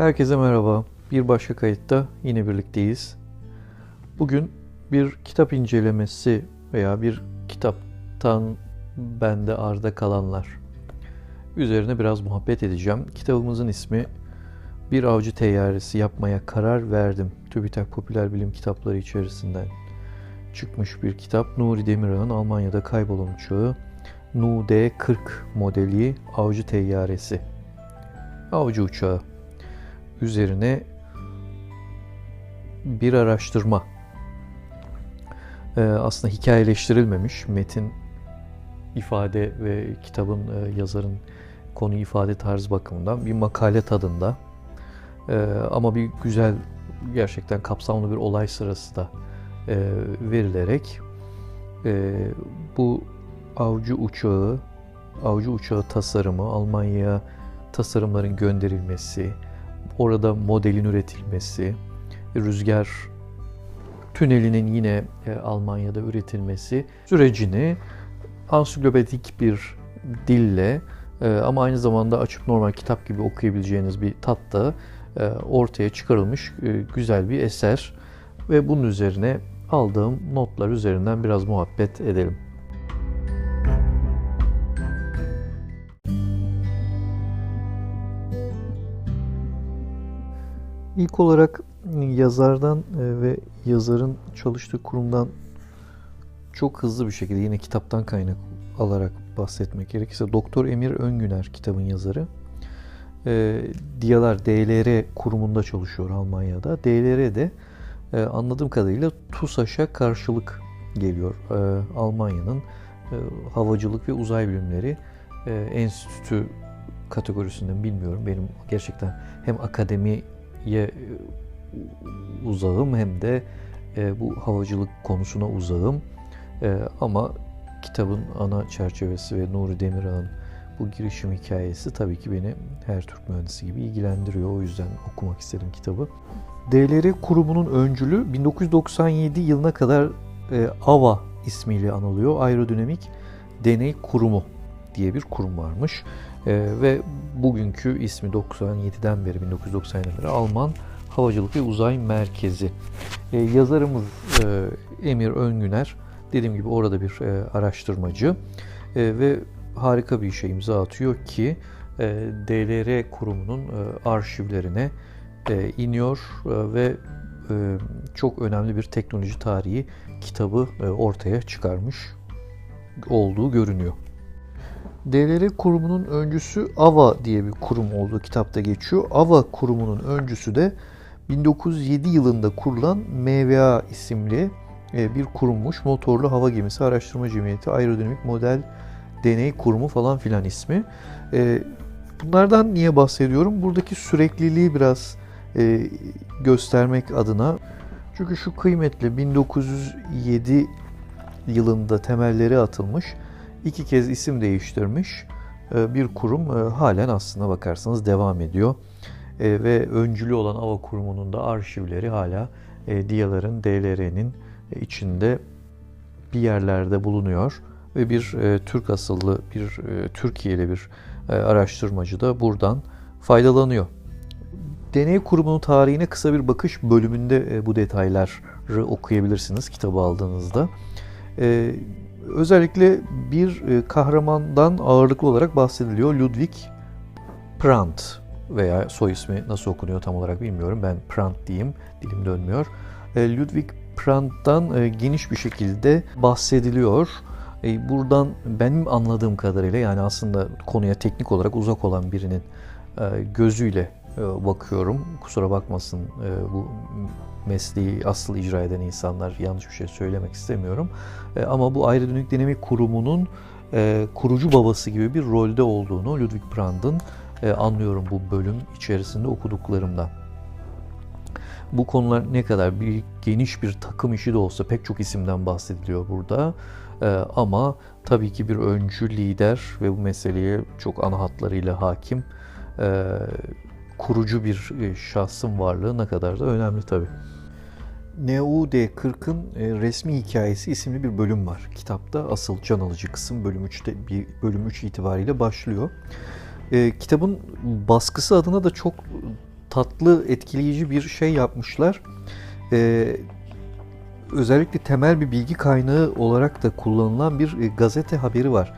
Herkese merhaba. Bir başka kayıtta yine birlikteyiz. Bugün bir kitap incelemesi veya bir kitaptan bende arda kalanlar üzerine biraz muhabbet edeceğim. Kitabımızın ismi Bir Avcı Teyyaresi yapmaya karar verdim. TÜBİTAK Popüler Bilim Kitapları içerisinden çıkmış bir kitap. Nuri Demirağ'ın Almanya'da kaybolan uçağı NU-D-40 modeli Avcı Teyyaresi. Avcı uçağı üzerine bir araştırma. Ee, aslında hikayeleştirilmemiş metin ifade ve kitabın e, yazarın konu ifade tarzı bakımından bir makale tadında. Ee, ama bir güzel gerçekten kapsamlı bir olay sırası da e, verilerek e, bu avcı uçağı, avcı uçağı tasarımı, Almanya'ya tasarımların gönderilmesi, orada modelin üretilmesi, rüzgar tünelinin yine e, Almanya'da üretilmesi sürecini ansiklopedik bir dille e, ama aynı zamanda açıp normal kitap gibi okuyabileceğiniz bir tatta e, ortaya çıkarılmış güzel bir eser ve bunun üzerine aldığım notlar üzerinden biraz muhabbet edelim. İlk olarak yazardan e, ve yazarın çalıştığı kurumdan çok hızlı bir şekilde yine kitaptan kaynak alarak bahsetmek gerekirse Doktor Emir Öngüner kitabın yazarı. E, Diyalar DLR kurumunda çalışıyor Almanya'da. DLR de e, anladığım kadarıyla TUSAŞ'a karşılık geliyor. E, Almanya'nın e, havacılık ve uzay bilimleri e, enstitü kategorisinden bilmiyorum. Benim gerçekten hem akademi ye uzağım hem de e, bu havacılık konusuna uzağım. E, ama kitabın ana çerçevesi ve Nuri Demirağ'ın bu girişim hikayesi tabii ki beni her Türk mühendisi gibi ilgilendiriyor. O yüzden okumak istedim kitabı. DLR kurumunun öncülü 1997 yılına kadar e, AVA ismiyle anılıyor. Aerodinamik Deney Kurumu diye bir kurum varmış. E, ve bugünkü ismi 97'den beri 1997'den beri Alman Havacılık ve Uzay Merkezi. E, yazarımız e, Emir Öngüner dediğim gibi orada bir e, araştırmacı e, ve harika bir işe imza atıyor ki e, DLR kurumunun e, arşivlerine e, iniyor e, ve e, çok önemli bir teknoloji tarihi kitabı e, ortaya çıkarmış olduğu görünüyor. DLR kurumunun öncüsü AVA diye bir kurum olduğu kitapta geçiyor. AVA kurumunun öncüsü de 1907 yılında kurulan MVA isimli e, bir kurummuş. Motorlu Hava Gemisi Araştırma Cemiyeti Aerodinamik Model Deney Kurumu falan filan ismi. E, bunlardan niye bahsediyorum? Buradaki sürekliliği biraz e, göstermek adına. Çünkü şu kıymetli 1907 yılında temelleri atılmış iki kez isim değiştirmiş e, bir kurum e, halen aslına bakarsanız devam ediyor. E, ve öncülü olan Ava Kurumu'nun da arşivleri hala DİA'ların, DLR'nin içinde bir yerlerde bulunuyor. Ve bir Türk asıllı, bir Türkiye'li bir araştırmacı da buradan faydalanıyor. Deney kurumunun tarihine kısa bir bakış bölümünde bu detayları okuyabilirsiniz kitabı aldığınızda. Özellikle bir e, kahramandan ağırlıklı olarak bahsediliyor. Ludwig Prant veya soy ismi nasıl okunuyor tam olarak bilmiyorum. Ben Prant diyeyim, dilim dönmüyor. E, Ludwig Prant'tan e, geniş bir şekilde bahsediliyor. Buradan benim anladığım kadarıyla yani aslında konuya teknik olarak uzak olan birinin gözüyle bakıyorum. Kusura bakmasın bu mesleği asıl icra eden insanlar yanlış bir şey söylemek istemiyorum. E, ama bu aerodinamik dinamik kurumunun kurucu babası gibi bir rolde olduğunu Ludwig Brand'ın anlıyorum bu bölüm içerisinde okuduklarımdan. Bu konular ne kadar bir geniş bir takım işi de olsa pek çok isimden bahsediliyor burada. Ee, ama tabii ki bir öncü lider ve bu meseleye çok ana hatlarıyla hakim kurucu bir e, şahsın varlığı ne kadar da önemli tabii. NUD40'ın e, resmi hikayesi isimli bir bölüm var. Kitapta asıl can alıcı kısım bölüm 3'te bir bölüm 3 itibariyle başlıyor. E, kitabın baskısı adına da çok tatlı, etkileyici bir şey yapmışlar. Ee, özellikle temel bir bilgi kaynağı olarak da kullanılan bir e, gazete haberi var.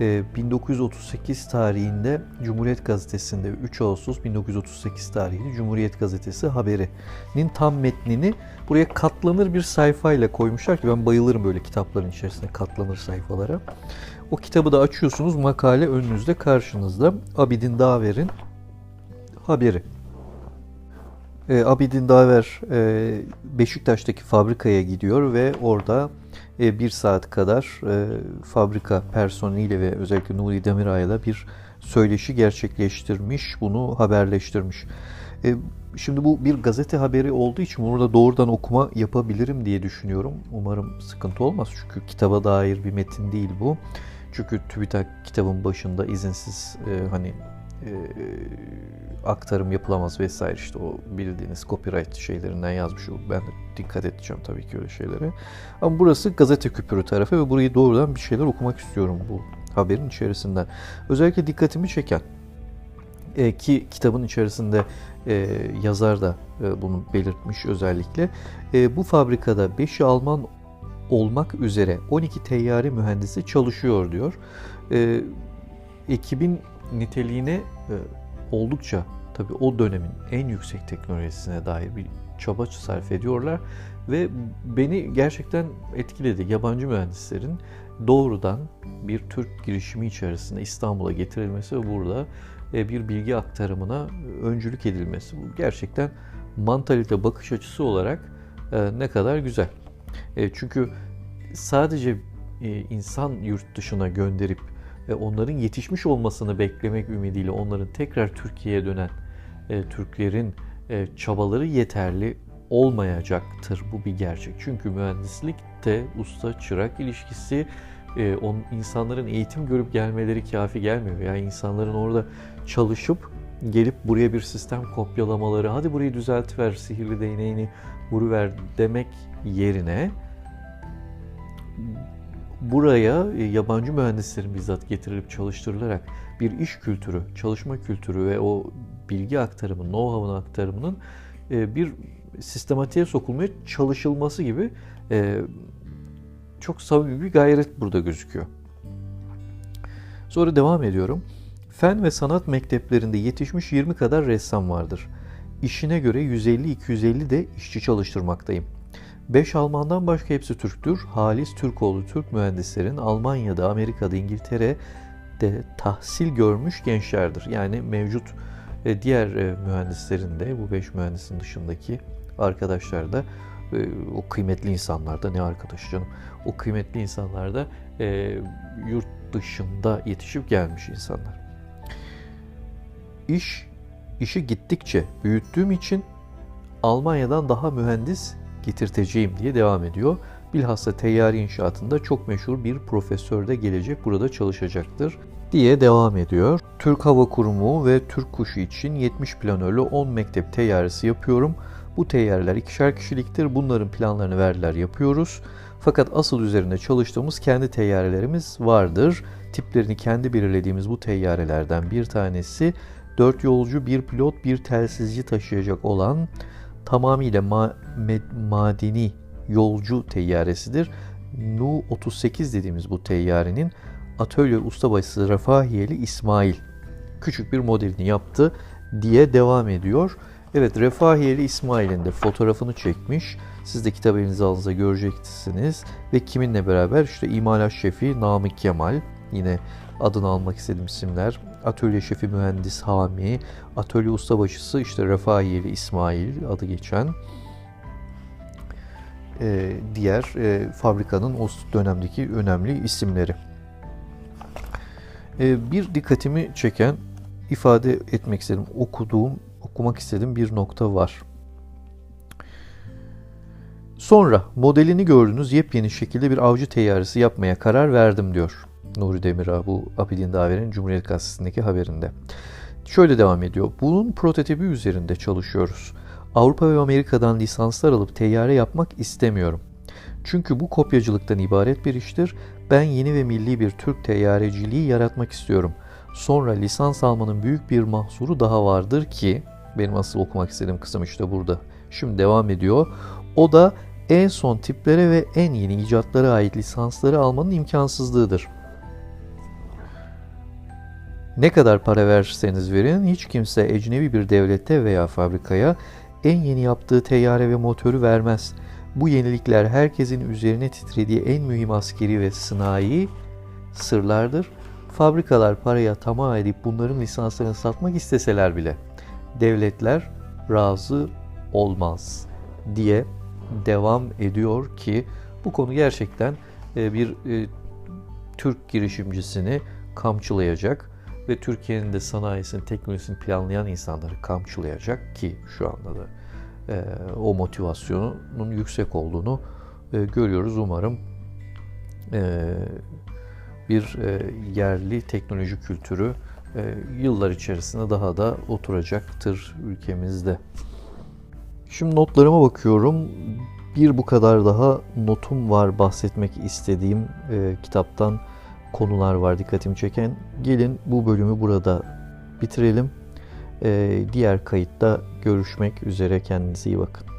1938 ee, tarihinde Cumhuriyet Gazetesi'nde 3 Ağustos 1938 tarihli Cumhuriyet Gazetesi haberinin tam metnini buraya katlanır bir sayfayla koymuşlar ki ben bayılırım böyle kitapların içerisinde katlanır sayfalara. O kitabı da açıyorsunuz makale önünüzde karşınızda Abidin Daver'in haberi. E, Abidin Daver e, Beşiktaş'taki fabrikaya gidiyor ve orada e, bir saat kadar e, fabrika personeliyle ve özellikle Nuri Demiray'la bir söyleşi gerçekleştirmiş, bunu haberleştirmiş. E, şimdi bu bir gazete haberi olduğu için burada doğrudan okuma yapabilirim diye düşünüyorum. Umarım sıkıntı olmaz çünkü kitaba dair bir metin değil bu. Çünkü TÜBİTAK kitabın başında izinsiz e, hani e, aktarım yapılamaz vesaire işte o bildiğiniz copyright şeylerinden yazmış. Ben de dikkat edeceğim tabii ki öyle şeylere. Ama burası gazete küpürü tarafı ve burayı doğrudan bir şeyler okumak istiyorum bu haberin içerisinden. Özellikle dikkatimi çeken e, ki kitabın içerisinde e, yazar da e, bunu belirtmiş özellikle. E, bu fabrikada 5'i Alman olmak üzere 12 teyyare mühendisi çalışıyor diyor. E, ekibin niteliğine e, oldukça tabi o dönemin en yüksek teknolojisine dair bir çaba sarf ediyorlar ve beni gerçekten etkiledi. Yabancı mühendislerin doğrudan bir Türk girişimi içerisinde İstanbul'a getirilmesi ve burada e, bir bilgi aktarımına öncülük edilmesi. Bu gerçekten mantalite bakış açısı olarak e, ne kadar güzel. Çünkü sadece insan yurt dışına gönderip ve onların yetişmiş olmasını beklemek ümidiyle onların tekrar Türkiye'ye dönen e, Türklerin e, çabaları yeterli olmayacaktır. Bu bir gerçek. Çünkü mühendislikte usta çırak ilişkisi e, on, insanların eğitim görüp gelmeleri kafi gelmiyor. Yani insanların orada çalışıp gelip buraya bir sistem kopyalamaları, hadi burayı düzeltiver, sihirli değneğini vuruver demek yerine buraya e, yabancı mühendislerin bizzat getirilip çalıştırılarak bir iş kültürü, çalışma kültürü ve o bilgi aktarımı, know-how'un aktarımının e, bir sistematiğe sokulmaya çalışılması gibi e, çok samimi bir gayret burada gözüküyor. Sonra devam ediyorum. Fen ve sanat mekteplerinde yetişmiş 20 kadar ressam vardır. İşine göre 150-250 de işçi çalıştırmaktayım. 5 Almandan başka hepsi Türktür. Halis Türkoğlu Türk mühendislerin Almanya'da, Amerika'da, İngiltere'de tahsil görmüş gençlerdir. Yani mevcut e, diğer e, mühendislerin de bu 5 mühendisin dışındaki arkadaşlar da e, o kıymetli insanlar da ne arkadaş canım o kıymetli insanlar da yurt dışında yetişip gelmiş insanlar. İş işi gittikçe büyüttüğüm için Almanya'dan daha mühendis getirteceğim diye devam ediyor. Bilhassa teyyari inşaatında çok meşhur bir profesör de gelecek burada çalışacaktır diye devam ediyor. Türk Hava Kurumu ve Türk Kuşu için 70 planörlü 10 mektep teyyaresi yapıyorum. Bu teyyareler ikişer kişiliktir. Bunların planlarını verdiler yapıyoruz. Fakat asıl üzerinde çalıştığımız kendi teyyarelerimiz vardır. Tiplerini kendi belirlediğimiz bu teyyarelerden bir tanesi 4 yolcu, bir pilot, bir telsizci taşıyacak olan tamamıyla ma madeni yolcu teyyaresidir. Nu 38 dediğimiz bu teyyarenin atölye ustabaşısı Refahiyeli İsmail küçük bir modelini yaptı diye devam ediyor. Evet Refahiyeli İsmail'in de fotoğrafını çekmiş. Siz de kitap elinize aldığınızda göreceksiniz. Ve kiminle beraber işte imalat şefi Namık Kemal yine adını almak istediğim isimler. Atölye şefi mühendis Hami, atölye ustabaşısı işte Refahiyeli İsmail adı geçen e, diğer e, fabrikanın o dönemdeki önemli isimleri. E, bir dikkatimi çeken ifade etmek istedim, okuduğum, okumak istediğim bir nokta var. Sonra modelini gördüğünüz yepyeni şekilde bir avcı teyyaresi yapmaya karar verdim diyor. Nuri Demirağ bu Abidin Daver'in Cumhuriyet Gazetesi'ndeki haberinde. Şöyle devam ediyor. Bunun prototipi üzerinde çalışıyoruz. Avrupa ve Amerika'dan lisanslar alıp teyyare yapmak istemiyorum. Çünkü bu kopyacılıktan ibaret bir iştir. Ben yeni ve milli bir Türk teyyareciliği yaratmak istiyorum. Sonra lisans almanın büyük bir mahsuru daha vardır ki Benim asıl okumak istediğim kısım işte burada. Şimdi devam ediyor. O da en son tiplere ve en yeni icatlara ait lisansları almanın imkansızlığıdır. Ne kadar para verirseniz verin hiç kimse ecnebi bir devlete veya fabrikaya en yeni yaptığı teyyare ve motoru vermez. Bu yenilikler herkesin üzerine titrediği en mühim askeri ve sınai sırlardır. Fabrikalar paraya tamah edip bunların lisanslarını satmak isteseler bile devletler razı olmaz diye devam ediyor ki bu konu gerçekten e, bir e, Türk girişimcisini kamçılayacak ve Türkiye'nin de sanayisini, teknolojisini planlayan insanları kamçılayacak ki şu anda da e, o motivasyonun yüksek olduğunu görüyoruz. Umarım bir yerli teknoloji kültürü yıllar içerisinde daha da oturacaktır ülkemizde. Şimdi notlarıma bakıyorum. Bir bu kadar daha notum var bahsetmek istediğim e, kitaptan konular var dikkatimi çeken. Gelin bu bölümü burada bitirelim. E, diğer kayıtta görüşmek üzere kendinize iyi bakın.